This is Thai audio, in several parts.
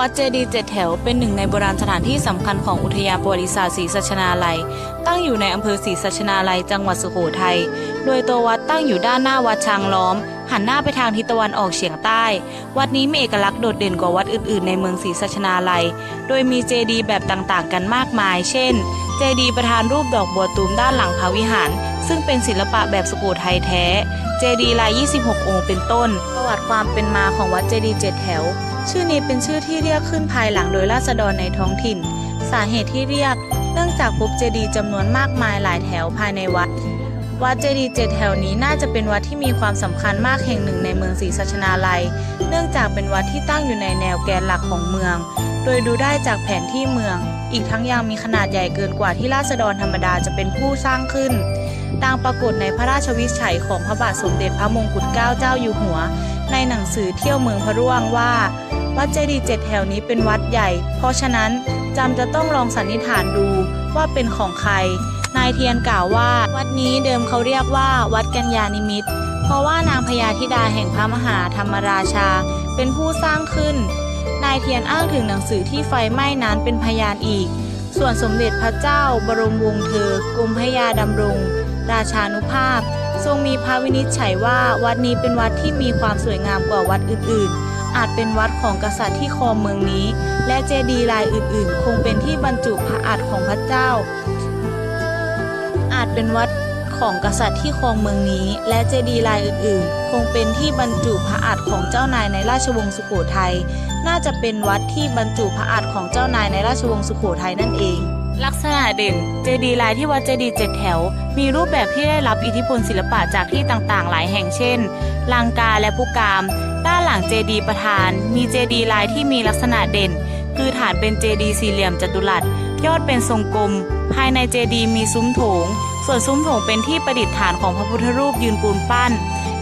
วัดเจดีเจ็ดแถวเป็นหนึ่งในโบราณสถานที่สำคัญของอุทยานประวัติศาสตร์ศรีสัชนาลัย ตั้งอยู่ในอำเภอศรีสัชนาลัยจังหวัดสุโขทัย โดยตัววัดตั้งอยู่ด้านหน้าวัดช้างล้อม หันหน้าไปทางทิศตะวันออกเฉียงใต้ วัดนี้มีเอกลักษณ์โดดเด่นกว่าวัดอื่นๆ ในเมืองศรีสัชนาลัย โดยมีเจดีแบบต่างๆ กันมากมาย เช่น เจดีประธานรูปดอกบัวตูมด้านหลังพระวิหาร ซึ่งเป็นศิลปะแบบสุโขทัยแท้ เจดีย์ลาย 26 องค์เป็นต้น ประวัติความเป็นมาของวัดเจดีเจ็ดแถว ชื่อนี้เป็นชื่อที่เรียกขึ้นภายหลังโดยราษฎรในท้องถิ่น สาเหตุที่เรียก เนื่องจากพบเจดีย์จำนวนมากมายหลายแถวภายในวัด วัดเจดีย์เจ็ดแถวนี้น่าจะเป็นวัดที่มีความสำคัญมากแห่งหนึ่งในเมืองศรีสัชนาลัย เนื่องจากเป็นวัดที่ตั้งอยู่ในแนวแกนหลักของเมือง โดยดูได้จากแผนที่เมือง อีกทั้งยังมีขนาดใหญ่เกินกว่าที่ราษฎรธรรมดาจะเป็นผู้สร้างขึ้น ดังปรากฏในพระราชวิชัยของพระบาทสมเด็จพระมงกุฎเกล้าเจ้าอยู่หัว ในหนังสือเที่ยวเมืองพระร่วงว่า วัดเจดีย์เจ็ดแถวนี้เป็นวัดใหญ่ เพราะฉะนั้นจำจะต้องลองสันนิษฐานดูว่าเป็นของใคร นายเทียนกล่าวว่า วัดนี้เดิมเขาเรียกว่า วัดกัญญานิมิตเพราะว่านางพญาธิดาแห่งพระมหาธรรมราชา เป็นผู้สร้างขึ้น นายเทียนอ้างถึงหนังสือที่ไฟไหม้นั้นเป็นพยานอีก ส่วนสมเด็จพระเจ้าบรมวงศ์เธอกรมพระยาดำรง ราชานุภาพ ทรงมีพระวินิจฉัยว่าวัดนี้เป็นวัดที่มีความสวยงามกว่าวัดอื่น ๆ อาจเป็นวัดของกษัตริย์ที่ครองเมืองนี้ และเจดีย์ลายอื่น ๆ คงเป็นที่บรรจุพระอัฐของพระเจ้า อาจเป็นวัดของกษัตริย์ที่ครองเมืองนี้ และเจดีย์ลายอื่น ๆ คงเป็นที่บรรจุพระอัฐของเจ้านายในราชวงศ์สุโขทัย น่าจะเป็นวัดที่บรรจุพระอัฐของเจ้านายในราชวงศ์สุโขทัยนั่นเอง เด่น เจดีย์ลายที่วัดเจดีย์เจ็ดแถว มีรูปแบบที่ได้รับอิทธิพลศิลปะจากที่ต่างๆ หลายแห่งเช่น ลังกาและพุกาม ด้านหลังเจดีย์ประธาน มีเจดีย์ลายที่มีลักษณะเด่น คือฐานเป็นเจดีย์สี่เหลี่ยมจัตุรัส ยอดเป็นทรงกลม ภายในเจดีย์มีซุ้มโถง ส่วนซุ้มโถงเป็นที่ประดิษฐานของพระพุทธรูปยืนปูนปั้น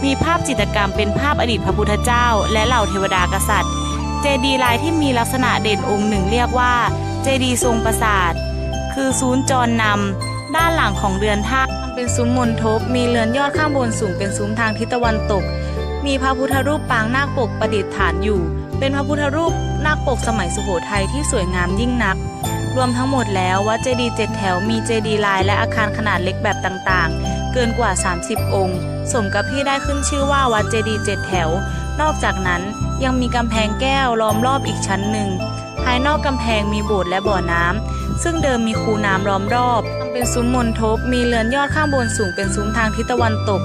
มีภาพจิตรกรรมเป็นภาพอดีตพระพุทธเจ้า และเหล่าเทวดากษัตริย์ เจดีย์ลายที่มีลักษณะเด่นองค์หนึ่งเรียกว่าเจดีย์ทรงปราสาท คือศูนย์จรนำด้านหลังของเรือนท่าเป็นซุ้มมนทบ มีเรือนยอดข้างบนสูงเป็นซุ้มทางทิศตะวันตก มีพระพุทธรูปปางนาคปกประดิษฐานอยู่ เป็นพระพุทธรูปนาคปกสมัยสุโขทัยที่สวยงามยิ่งนัก รวมทั้งหมดแล้ววัดเจดีย์เจ็ดแถวมีเจดีย์ลายและอาคารขนาดเล็กแบบต่างๆ เกินกว่า 30 องค์ สมกับที่ได้ขึ้นชื่อว่าวัดเจดีย์เจ็ดแถว นอกจากนั้นยังมีกำแพงแก้วล้อมรอบอีกชั้นหนึ่งภายนอกกำแพงมีโบสถ์และบ่อน้ำ ซึ่งเดิมมีคูน้ำล้อมรอบทำเป็นซุ้มมนทบ มีเรือนยอดข้างบนสูงเป็นซุ้มทางทิศตะวันตก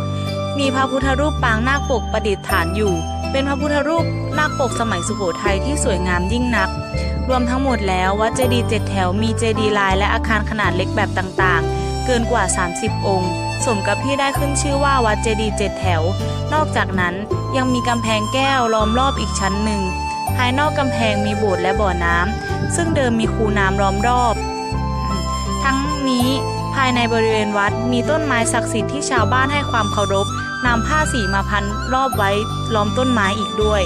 มีพระพุทธรูปปางนาคปกประดิษฐานอยู่ เป็นพระพุทธรูปนาคปกสมัยสุโขทัยที่สวยงามยิ่งนัก รวมทั้งหมดแล้ววัดเจดีย์เจ็ดแถวมีเจดีย์ลายและอาคารขนาดเล็กแบบต่างๆ เกินกว่า 30 องค์ สมกับที่ได้ขึ้นชื่อว่าวัดเจดีย์เจ็ดแถว นอกจากนั้นยังมีกำแพงแก้วล้อมรอบอีกชั้นหนึ่ง ภายนอกกำแพงมีโบสถ์และบ่อน้ำซึ่งเดิมมีคูน้ำล้อมรอบ ทั้งนี้ภายในบริเวณวัดมีต้นไม้ศักดิ์สิทธิ์ที่ชาวบ้านให้ความเคารพนำผ้าสีมาพันรอบไว้ล้อมต้นไม้อีกด้วย